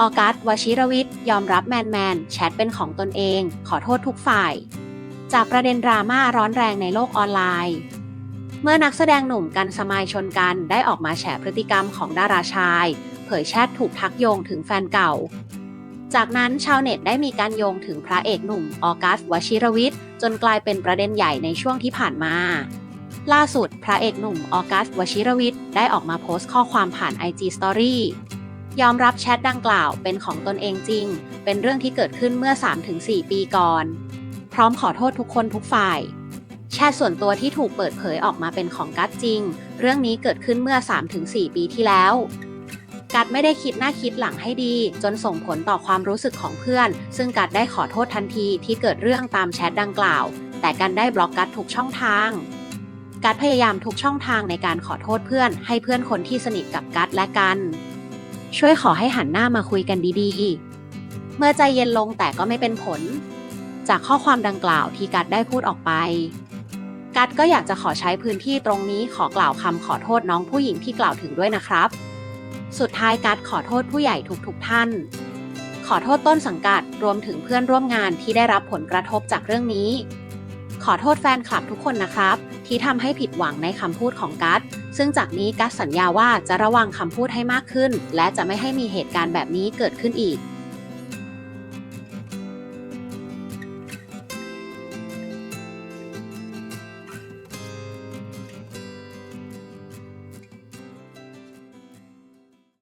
ออกัสวชิรวิทย์ยอมรับแมนแมนแชทเป็นของตนเอง ขอโทษทุกฝ่าย จากประเด็นดราม่าร้อนแรงในโลกออนไลน์ เมื่อนักแสดงหนุ่มกันสมายชนกันได้ออกมาแฉพฤติกรรมของดาราชาย เผยแชทถูกทักโยงถึงแฟนเก่า จากนั้นชาวเน็ตได้มีการโยงถึงพระเอกหนุ่มออกัสวชิรวิทย์จนกลายเป็นประเด็นใหญ่ในช่วงที่ผ่านมาล่าสุด พระเอกหนุ่มออกัสวชิรวิทย์ได้ออกมาโพสต์ข้อความผ่าน IG Story ยอมรับแชทดังกล่าวเป็นของตนเองจริง เป็นเรื่องที่เกิดขึ้นเมื่อ 3-4 ปีก่อน พร้อมขอโทษทุกคนทุกฝ่าย แชทส่วนตัวที่ถูกเปิดเผยออกมาเป็นของกัดจริง เรื่องนี้เกิดขึ้นเมื่อ 3-4 ปีที่แล้ว กัดไม่ได้คิดหน้าคิดหลังให้ดี จนส่งผลต่อความรู้สึกของเพื่อน ซึ่งกัดได้ขอโทษทันทีที่เกิดเรื่องตามแชทดังกล่าว แต่กันได้บล็อกกัดทุกช่องทางกัดพยายามทุกช่องทางในการขอโทษเพื่อน ให้เพื่อนคนที่สนิทกับกัดและกัน ช่วยขอให้หันหน้ามาคุยกันดีๆ เมื่อใจเย็นลงแต่ก็ไม่เป็นผล จากข้อความดังกล่าวที่กัดได้พูดออกไปกัดก็อยากจะขอใช้พื้นที่ตรงนี้ขอกล่าวคำขอโทษน้องผู้หญิงที่กล่าวถึงด้วยนะครับ สุดท้ายกัดขอโทษผู้ใหญ่ทุกๆท่าน ขอโทษต้นสังกัดรวมถึงเพื่อนร่วมงานที่ได้รับผลกระทบจากเรื่องนี้ ขอโทษแฟนคลับทุกคนนะครับ ที่ทำให้ผิดหวังในคำพูดของกัสซึ่งจากนี้กัสสัญญาว่าจะระวังคำพูดให้มากขึ้น และจะไม่ให้มีเหตุการณ์แบบนี้เกิดขึ้นอีก